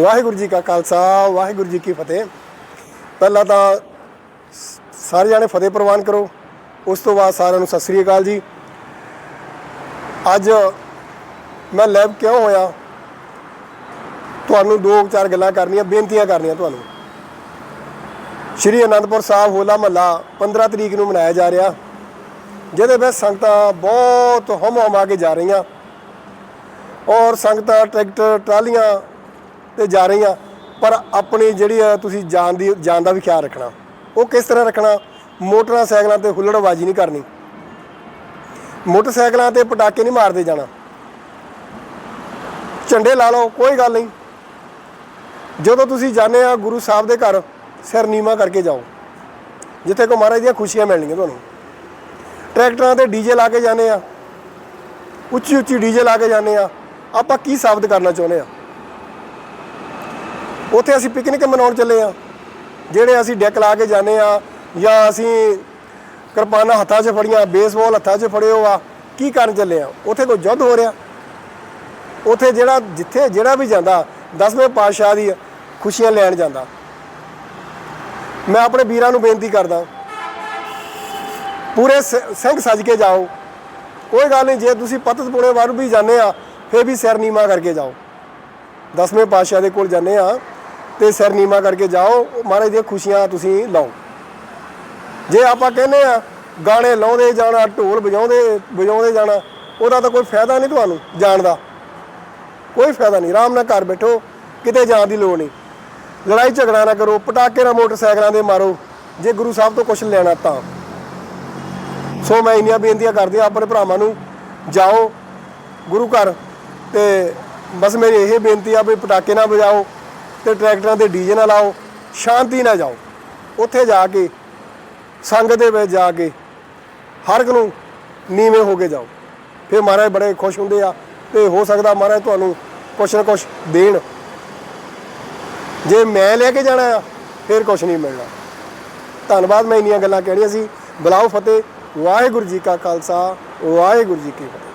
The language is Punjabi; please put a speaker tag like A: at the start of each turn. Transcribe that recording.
A: ਵਾਹਿਗੁਰੂ ਜੀ ਕਾ ਖਾਲਸਾ, ਵਾਹਿਗੁਰੂ ਜੀ ਕੀ ਫਤਿਹ। ਪਹਿਲਾਂ ਤਾਂ ਸਾਰੇ ਜਾਣੇ ਫਤਿਹ ਪ੍ਰਵਾਨ ਕਰੋ। ਉਸ ਤੋਂ ਬਾਅਦ ਸਾਰਿਆਂ ਨੂੰ ਸਤਿ ਸ੍ਰੀ ਅਕਾਲ ਜੀ। ਅੱਜ ਮੈਂ ਲੈਬ ਕਿਉਂ ਹੋਇਆ? ਤੁਹਾਨੂੰ ਦੋ ਚਾਰ ਗੱਲਾਂ ਕਰਨੀਆਂ, ਬੇਨਤੀਆਂ ਕਰਨੀਆਂ ਤੁਹਾਨੂੰ। ਸ਼੍ਰੀ ਅਨੰਦਪੁਰ ਸਾਹਿਬ ਹੋਲਾ ਮਹੱਲਾ 15 ਤਰੀਕ ਨੂੰ ਮਨਾਇਆ ਜਾ ਰਿਹਾ। ਜਿਹਦੇ ਵਿੱਚ ਸੰਗਤਾਂ ਬਹੁਤ ਹਮ ਆ ਕੇ ਜਾ ਰਹੀਆਂ। ਔਰ ਸੰਗਤਾਂ ਟਰੈਕਟਰ, ਟਰਾਲੀਆਂ ਤੇ ਜਾ ਰਹੀਆਂ ਪਰ ਆਪਣੀ ਜਿਹੜੀ ਆ ਤੁਸੀਂ ਜਾਨ ਦੀ ਜਾਨ ਦਾ ਵੀ ਖਿਆਲ ਰੱਖਣਾ। ਉਹ ਕਿਸ ਤਰ੍ਹਾਂ ਰੱਖਣਾ? ਮੋਟਰਸਾਈਕਲਾਂ ਤੇ ਹੁੱਲੜਬਾਜ਼ੀ ਨਹੀਂ ਕਰਨੀ। ਮੋਟਰਸਾਈਕਲਾਂ ਤੇ ਪਟਾਕੇ ਨਹੀਂ ਮਾਰਦੇ ਜਾਣਾ। ਝੰਡੇ ਲਾ ਲਓ, ਕੋਈ ਗੱਲ ਨਹੀਂ। ਜਦੋਂ ਤੁਸੀਂ ਜਾਂਦੇ ਆ ਗੁਰੂ ਸਾਹਿਬ ਦੇ ਘਰ, ਸਿਰ ਨੀਵਾ ਕਰਕੇ ਜਾਓ। ਜਿੱਥੇ ਕੋ ਮਹਾਰਾਜ ਦੀਆਂ ਖੁਸ਼ੀਆਂ ਮਿਲਣਗੀਆਂ ਤੁਹਾਨੂੰ। ਟਰੈਕਟਰਾਂ ਤੇ ਡੀਜੇ ਲਾ ਕੇ ਜਾਂਦੇ ਆ। ਉੱਚੀ ਉੱਚੀ ਡੀਜੇ ਲਾ ਕੇ ਜਾਂਦੇ ਆ। ਆਪਾਂ ਕੀ ਸਾਬਤ ਕਰਨਾ ਚਾਹੁੰਦੇ ਆ? ਉੱਥੇ ਅਸੀਂ ਪਿਕਨਿਕ ਮਨਾਉਣ ਚੱਲੇ ਆ ਜਿਹੜੇ ਅਸੀਂ ਡੈਕ ਲਾ ਕੇ ਜਾਂਦੇ ਆ ਜਾਂ ਅਸੀਂ ਕਿਰਪਾਨਾਂ ਹੱਥਾਂ 'ਚ ਫੜੀਆਂ, ਬੇਸਬਾਲ ਹੱਥਾਂ 'ਚ ਫੜਿਓ ਹੋ ਆ ਕੀ ਕਰਨ ਚੱਲੇ ਆ ਉੱਥੇ ਕੋਈ ਯੁੱਧ ਹੋ ਰਿਹਾ। ਉੱਥੇ ਜਿਹੜਾ ਜਿੱਥੇ ਜਿਹੜਾ ਵੀ ਜਾਂਦਾ, ਦਸਵੇਂ ਪਾਤਸ਼ਾਹ ਦੀ ਖੁਸ਼ੀਆਂ ਲੈਣ ਜਾਂਦਾ। ਮੈਂ ਆਪਣੇ ਵੀਰਾਂ ਨੂੰ ਬੇਨਤੀ ਕਰਦਾ, ਪੂਰੇ ਸਿੰਘ ਸੱਜ ਕੇ ਜਾਓ। ਕੋਈ ਗੱਲ ਨਹੀਂ, ਜੇ ਤੁਸੀਂ ਪਤਤ ਪੁਣੇ ਵੱਲ ਵੀ ਜਾਂਦੇ ਆ ਫੇਰ ਵੀ ਸਿਰ ਨੀਮਾ ਕਰਕੇ ਜਾਓ। ਦਸਵੇਂ ਪਾਤਸ਼ਾਹ ਦੇ ਕੋਲ ਜਾਂਦੇ ਆ ਤੇ ਸਿਰ ਨੀਮਾ ਕਰਕੇ ਜਾਓ, ਮਹਾਰਾਜ ਦੀਆਂ ਖੁਸ਼ੀਆਂ ਤੁਸੀਂ ਲਓ। ਜੇ ਆਪਾਂ ਕਹਿੰਦੇ ਆ ਗਾਣੇ ਲਾਉਂਦੇ ਜਾਣਾ, ਢੋਲ ਵਜਾਉਂਦੇ ਵਜਾਉਂਦੇ ਜਾਣਾ, ਉਹਦਾ ਤਾਂ ਕੋਈ ਫਾਇਦਾ ਨਹੀਂ ਤੁਹਾਨੂੰ ਜਾਣ ਦਾ। ਕੋਈ ਫਾਇਦਾ ਨਹੀਂ, ਆਰਾਮ ਨਾਲ ਘਰ ਬੈਠੋ, ਕਿਤੇ ਜਾਣ ਦੀ ਲੋੜ ਨਹੀਂ। ਲੜਾਈ ਝਗੜਾ ਨਾ ਕਰੋ, ਪਟਾਕੇ ਨਾਲ ਮੋਟਰਸਾਈਕਲਾਂ ਦੇ ਮਾਰੋ, ਜੇ ਗੁਰੂ ਸਾਹਿਬ ਤੋਂ ਕੁਝ ਲੈਣਾ ਤਾਂ। ਸੋ ਮੈਂ ਇੰਨੀਆਂ ਬੇਨਤੀਆਂ ਕਰਦੀ ਹਾਂ ਆਪਣੇ ਭਰਾਵਾਂ ਨੂੰ, ਜਾਓ ਗੁਰੂ ਘਰ, ਤੇ ਬਸ ਮੇਰੀ ਇਹ ਬੇਨਤੀ ਆ ਵੀ ਪਟਾਕੇ ਨਾ ਵਜਾਓ ਤੇ ਟਰੈਕਟਰਾਂ ਦੇ ਡੀਜੇ ਨਾਲ ਆਓ, ਸ਼ਾਂਤੀ ਨਾਲ ਜਾਓ। ਉੱਥੇ ਜਾ ਕੇ ਸੰਗਤ ਦੇ ਵਿੱਚ ਜਾ ਕੇ, ਹਰ ਇੱਕ ਨੂੰ ਨੀਵੇਂ ਹੋ ਕੇ ਜਾਓ। ਫਿਰ ਮਹਾਰਾਜ ਬੜੇ ਖੁਸ਼ ਹੁੰਦੇ ਆ ਤੇ ਹੋ ਸਕਦਾ ਮਹਾਰਾਜ ਤੁਹਾਨੂੰ ਕੁਛ ਨਾ ਕੁਛ ਦੇਣ। ਜੇ ਮੈਂ ਲੈ ਕੇ ਜਾਣਾ ਆ, ਫਿਰ ਕੁਛ ਨਹੀਂ ਮਿਲਣਾ। ਧੰਨਵਾਦ, ਮੈਂ ਇੰਨੀਆਂ ਗੱਲਾਂ ਕਹਿਣੀਆਂ ਸੀ। ਬੁਲਾਓ ਫਤਿਹ। ਵਾਹਿਗੁਰੂ ਜੀ ਕਾ ਖਾਲਸਾ, ਵਾਹਿਗੁਰੂ ਜੀ ਕੀ ਫਤਿਹ।